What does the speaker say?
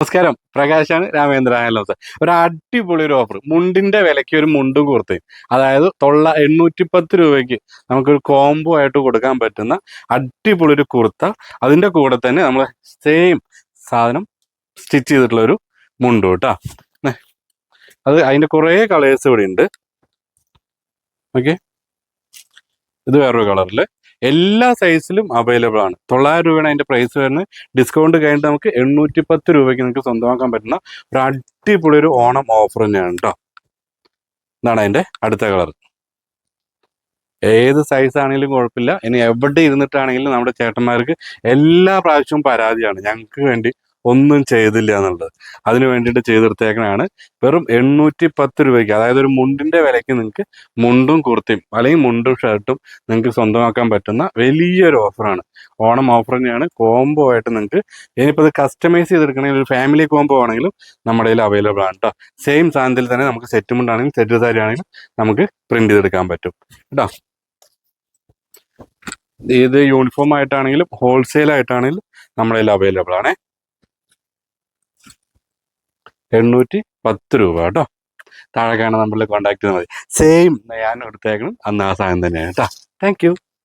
നമസ്കാരം. പ്രകാശാണ് രാമേന്ദ്ര ഹലോസ് ഒരു അടിപൊളി ഒരു ഓഫർ മുണ്ടിന്റെ വിലയ്ക്ക് ഒരു മുണ്ടും കുർത്തയും. അതായത് തൊള്ള എണ്ണൂറ്റി പത്ത് രൂപയ്ക്ക് നമുക്കൊരു കോംബോ ആയിട്ട് കൊടുക്കാൻ പറ്റുന്ന അടിപൊളി ഒരു കുർത്ത. അതിന്റെ കൂടെ തന്നെ നമ്മൾ സെയിം സാധനം സ്റ്റിച്ച് ചെയ്തിട്ടുള്ള ഒരു മുണ്ടും കേട്ടോ. അത് അതിന്റെ കുറേ കളേഴ്സ് ഇവിടെ ഉണ്ട്. ഓക്കെ ഇത് വേറൊരു കളറിൽ എല്ലാ സൈസിലും അവൈലബിൾ ആണ്. തൊള്ളായിരം രൂപയാണ് അതിന്റെ പ്രൈസ് വരുന്നത്. ഡിസ്കൗണ്ട് കഴിഞ്ഞിട്ട് നമുക്ക് എണ്ണൂറ്റി പത്ത് രൂപയ്ക്ക് നിങ്ങൾക്ക് സ്വന്തമാക്കാൻ പറ്റുന്ന ഒരു അടിപൊളി ഒരു ഓണം ഓഫർ തന്നെയാണ് കേട്ടോ ഇതാണ് അതിന്റെ അടുത്ത കളർ ഏത് സൈസ് ആണെങ്കിലും കുഴപ്പമില്ല. ഇനി എവിടെ ഇരുന്നിട്ടാണെങ്കിലും നമ്മുടെ ചേട്ടന്മാർക്ക് എല്ലാ പ്രാവശ്യവും പരാതിയാണ്. ഞങ്ങൾക്ക് വേണ്ടി ഒന്നും ചെയ്തില്ല എന്നുള്ളത്. അതിന് വേണ്ടിയിട്ട് ചെയ്തെടുത്തേക്കണാണ് വെറും എണ്ണൂറ്റി പത്ത് രൂപയ്ക്ക് അതായത് ഒരു മുണ്ടിന്റെ വിലയ്ക്ക് നിങ്ങൾക്ക് മുണ്ടും കുർത്തിയും അല്ലെങ്കിൽ മുണ്ടും ഷർട്ടും നിങ്ങൾക്ക് സ്വന്തമാക്കാൻ പറ്റുന്ന വലിയൊരു ഓഫറാണ്. ഓണം ഓഫർ തന്നെയാണ്. കോംബോ ആയിട്ട് നിങ്ങൾക്ക് ഇനിയിപ്പോൾ ഇത് കസ്റ്റമൈസ് ചെയ്തെടുക്കണമെങ്കിൽ ഒരു ഫാമിലി കോംബോ ആണെങ്കിലും നമ്മുടെ കയ്യിൽ അവൈലബിൾ ആണ് കേട്ടോ സെയിം സാധനത്തിൽ തന്നെ നമുക്ക് സെറ്റ് മുണ്ടാണെങ്കിലും സെറ്റ് സാരി ആണെങ്കിലും നമുക്ക് പ്രിന്റ് ചെയ്തെടുക്കാൻ പറ്റും. കേട്ടോ ഇത് യൂണിഫോം ആയിട്ടാണെങ്കിലും ഹോൾസെയിൽ ആയിട്ടാണെങ്കിലും നമ്മുടെ കയ്യിൽ അവൈലബിൾ ആണ്. എണ്ണൂറ്റി പത്ത് രൂപ കേട്ടോ. താഴെ കാണുന്ന നമ്പറിൽ കോൺടാക്ട് ചെയ്താൽ മതി. സെയിം ഞാൻ എടുത്തേക്കണം. അന്ന് ആ സാധനം തന്നെയാണ് കേട്ടോ. Thank you